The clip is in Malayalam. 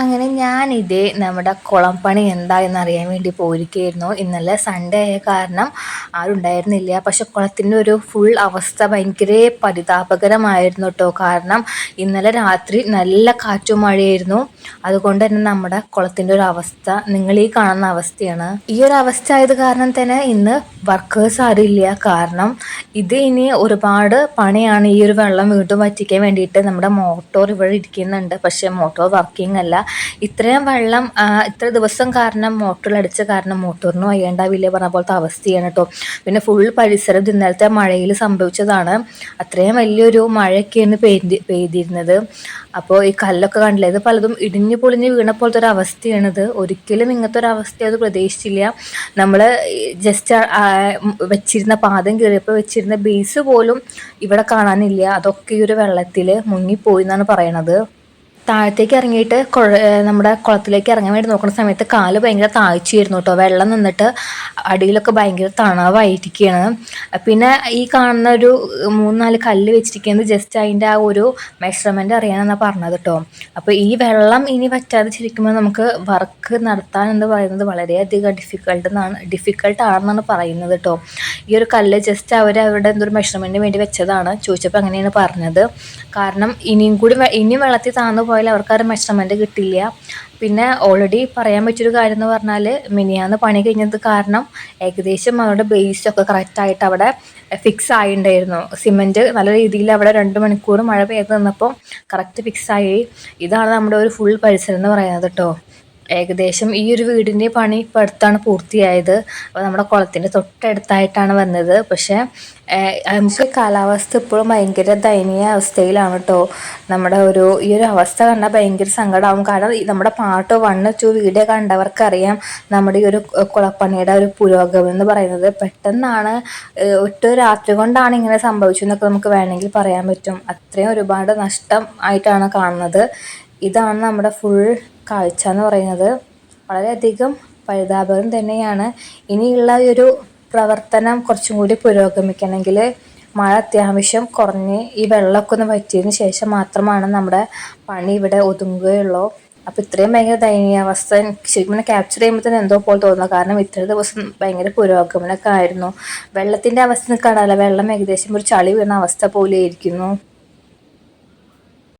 അങ്ങനെ ഞാനിതേ നമ്മുടെ കുളം പണി എന്താ എന്നറിയാൻ വേണ്ടി പോയിരിക്കുകയായിരുന്നു. ഇന്നലെ സൺഡേ ആയ കാരണം ആരുണ്ടായിരുന്നില്ല പക്ഷെ കുളത്തിന്റെ ഒരു ഫുൾ അവസ്ഥ ഭയങ്കര പരിതാപകരമായിരുന്നു കേട്ടോ കാരണം ഇന്നലെ രാത്രി നല്ല കാറ്റും മഴയായിരുന്നു. അതുകൊണ്ട് തന്നെ നമ്മുടെ കുളത്തിന്റെ ഒരു അവസ്ഥ നിങ്ങൾ ഈ കാണുന്ന അവസ്ഥയാണ്. ഈ ഒരു അവസ്ഥ ആയത് കാരണം തന്നെ ഇന്ന് വർക്കേഴ്സ് ആരും ഇല്ല. കാരണം ഇത് ഇനി ഒരുപാട് പണിയാണ് ഈ ഒരു വെള്ളം വീണ്ടും വറ്റിക്കാൻ വേണ്ടിയിട്ട് നമ്മുടെ മോട്ടോർ ഇവിടെ ഇരിക്കുന്നുണ്ട്. പക്ഷേ മോട്ടോർ വർക്കിംഗ് അല്ല. ഇത്രയും വെള്ളം ഇത്ര ദിവസം കാരണം മോട്ടറിലടിച്ച കാരണം മോട്ടോറിന് വലിയ പറഞ്ഞ പോലത്തെ അവസ്ഥയാണ് കേട്ടോ പിന്നെ ഫുൾ പരിസരം ഇന്നലത്തെ മഴയിൽ സംഭവിച്ചതാണ്. അത്രയും വലിയൊരു മഴയൊക്കെയാണ് പെയ്തി പെയ്തിരുന്നത്. അപ്പോൾ ഈ കല്ലൊക്കെ കണ്ടില്ല ഇത് പലതും ഇടിഞ്ഞു പൊളിഞ്ഞ് വീണ പോലത്തെ ഒരു അവസ്ഥയാണിത് ഒരിക്കലും ഇങ്ങനത്തെ ഒരു അവസ്ഥ അത് പ്രതീക്ഷിച്ചില്ല. നമ്മൾ ജസ്റ്റ് വെച്ചിരുന്ന പാദം കയറിയപ്പോൾ വെച്ചിരുന്ന ബേസ് പോലും ഇവിടെ കാണാനില്ല. അതൊക്കെ ഈ ഒരു വെള്ളത്തിൽ മുങ്ങിപ്പോയി എന്നാണ് പറയണത്. താഴത്തേക്ക് ഇറങ്ങിയിട്ട് നമ്മുടെ കുളത്തിലേക്ക് ഇറങ്ങാൻ വേണ്ടി നോക്കുന്ന സമയത്ത് കാൽ ഭയങ്കര താഴ്ചയായിരുന്നു കേട്ടോ. വെള്ളം നിന്നിട്ട് അടിയിലൊക്കെ ഭയങ്കര തണവായിരിക്കുകയാണ് പിന്നെ ഈ കാണുന്ന ഒരു മൂന്ന് നാല് കല്ല് വെച്ചിരിക്കുന്നത് ജസ്റ്റ് അതിന്റെ ആ ഒരു മെഷർമെന്റ് അറിയാനാണ് പറഞ്ഞത് കേട്ടോ. അപ്പോൾ ഈ വെള്ളം ഇനി വറ്റാതെ ചിരിക്കുമ്പോൾ നമുക്ക് വർക്ക് നടത്താൻ എന്ന് പറയുന്നത് വളരെയധികം ഡിഫിക്കൾട്ട് എന്നാണ് ഡിഫിക്കൾട്ട് ആണെന്നാണ് പറയുന്നത് കേട്ടോ. ഈ ഒരു കല്ല് ജസ്റ്റ് അവർ അവരുടെ എന്തൊരു മെഷർമെന്റിന് വേണ്ടി വെച്ചതാണ്. ചോദിച്ചപ്പോൾ അങ്ങനെയാണ് പറഞ്ഞത്. കാരണം ഇനിയും കൂടി ഇനിയും വെള്ളത്തിൽ താന്നു പോയാൽ അവർക്ക് ആ ഒരു കിട്ടില്ല പിന്നെ ഓൾറെഡി പറയാൻ പറ്റിയൊരു കാര്യം എന്ന് പറഞ്ഞാൽ മിനിയാന്ന് പണി കഴിഞ്ഞത് കാരണം ഏകദേശം അവരുടെ ബേസൊക്കെ കറക്റ്റായിട്ട് അവിടെ ഫിക്സ് ആയിണ്ടായിരുന്നു. സിമെന്റ് നല്ല രീതിയിൽ അവിടെ രണ്ട് മണിക്കൂർ മഴ പെയ്ത് നിന്നപ്പോൾ കറക്റ്റ് ഫിക്സ് ആയി. ഇതാണ് നമ്മുടെ ഒരു ഫുൾ പരിസരം എന്ന് പറയുന്നത് കേട്ടോ ഏകദേശം ഈ ഒരു വീടിന്റെ പണി ഇപ്പോൾ അടുത്താണ് പൂർത്തിയായത്. അപ്പോൾ നമ്മുടെ കുളത്തിന്റെ തൊട്ടടുത്തായിട്ടാണ് വന്നത്. പക്ഷേ നമുക്ക് കാലാവസ്ഥ ഇപ്പോഴും ഭയങ്കര ദയനീയ അവസ്ഥയിലാണ് കേട്ടോ നമ്മുടെ ഒരു ഈ ഒരു അവസ്ഥ കണ്ടാൽ ഭയങ്കര സങ്കടമാകും കാരണം നമ്മുടെ പാട്ട് വണ്ണ ടു വീഡിയോ കണ്ടവർക്കറിയാം നമ്മുടെ ഈ ഒരു കുളപ്പണിയുടെ ഒരു പുരോഗമനം എന്ന് പറയുന്നത്. പെട്ടെന്നാണ് ഒറ്റ രാത്രി കൊണ്ടാണ് ഇങ്ങനെ സംഭവിച്ചതെന്നൊക്കെ നമുക്ക് വേണമെങ്കിൽ പറയാൻ പറ്റും. അത്രയും ഒരുപാട് നഷ്ടം ആയിട്ടാണ് കാണുന്നത്. ഇതാണ് നമ്മുടെ ഫുൾ കാഴ്ച എന്ന് പറയുന്നത് വളരെയധികം പരിതാപകരം തന്നെയാണ്. ഇനിയുള്ള ഒരു പ്രവർത്തനം കുറച്ചും കൂടി പുരോഗമിക്കണമെങ്കിൽ മഴ അത്യാവശ്യം കുറഞ്ഞ് ഈ വെള്ളമൊക്കെ ഒന്ന് വറ്റിയതിന് ശേഷം മാത്രമാണ് നമ്മുടെ പണി ഇവിടെ ഒതുങ്ങുകയുള്ളൂ. അപ്പോൾ ഇത്രയും ഭയങ്കര ദയനീയാവസ്ഥ ശരിക്കും ക്യാപ്ചർ ചെയ്യുമ്പോൾ തന്നെ എന്തോ പോലെ തോന്നുന്നു. കാരണം ഇത്ര ദിവസം ഭയങ്കര പുരോഗമനമൊക്കെ ആയിരുന്നു. വെള്ളത്തിന്റെ അവസ്ഥ കാണാമല്ലോ. വെള്ളം ഏകദേശം ഒരു ചളി വീണ അവസ്ഥ പോലെ ഇരിക്കുന്നു